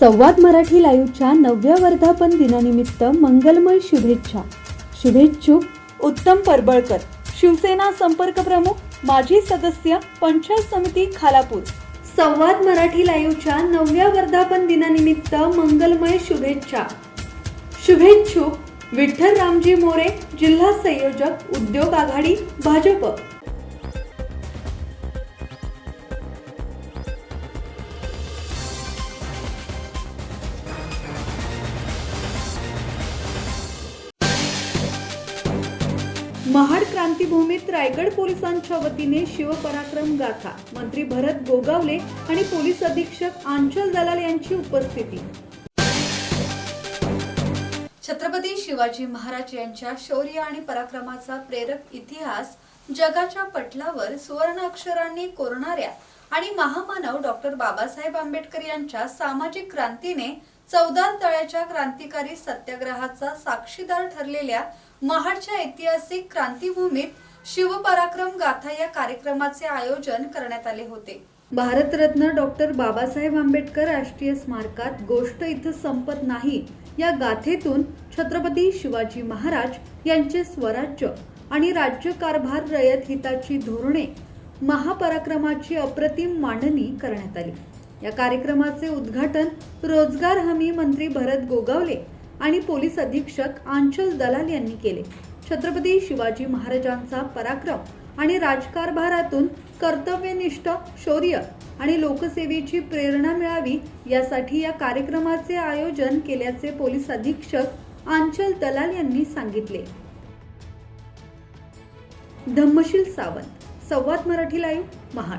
संवाद मराठी लाईव्हच्या नवव्या वर्धापन दिनानिमित्त मंगलमय शुभेच्छा. शुभेच्छुक उत्तम परबळकर शिवसेना संपर्क प्रमुख माजी सदस्य पंचायत समिती खालापूर. संवाद मराठी लाईव्हच्या नवव्या वर्धापन दिनानिमित्त मंगलमय शुभेच्छा. शुभेच्छुक विठ्ठल रामजी मोरे जिल्हा संयोजक उद्योग आघाडी भाजप. महाड क्रांतीभूमीत रायगड पोलिसांच्या वतीने शिवपराक्रम गाथा. मंत्री भरत गोगावले आणि पोलीस अधीक्षक आंचल दलाल यांची उपस्थिती. छत्रपती शिवाजी महाराज यांच्या शौर्य आणि पराक्रमाचा प्रेरक इतिहास जगाच्या पटलावर सुवर्ण अक्षरांनी कोरणाऱ्या आणि महामानव डॉक्टर बाबासाहेब आंबेडकर यांच्या सामाजिक क्रांतीने चौदा तळ्याच्या क्रांतिकारी सत्याग्रहाचा साक्षीदार ठरलेल्या महाडच्या ऐतिहासिक क्रांतीभूमीत शिवपराक्रम गाथा या कार्यक्रमाचे आयोजन करण्यात आले होते. भारतरत्न डॉक्टर बाबासाहेब आंबेडकर राष्ट्रीय स्मारकात गोष्ट इथं संपत नाही या गाथेतून छत्रपती शिवाजी महाराज यांचे स्वराज्य आणि राज्यकारभार रयत हिताची धोरणे महापराक्रमाची अप्रतिम मांडणी करण्यात आली. या कार्यक्रमाचे उद्घाटन रोजगार हमी मंत्री भरत गोगावले आणि पोलीस अधीक्षक आंचल दलाल यांनी केले. छत्रपती शिवाजी महाराजांचा पराक्रम आणि राजकारभारातून कर्तव्यनिष्ठ शौर्य आणि लोकसेवेची प्रेरणा मिळावी यासाठी या कार्यक्रमाचे आयोजन केल्याचे पोलीस अधीक्षक आंचल दलाल यांनी सांगितले. धम्मशील सावंत संवाद मराठी लाईव्ह महाड.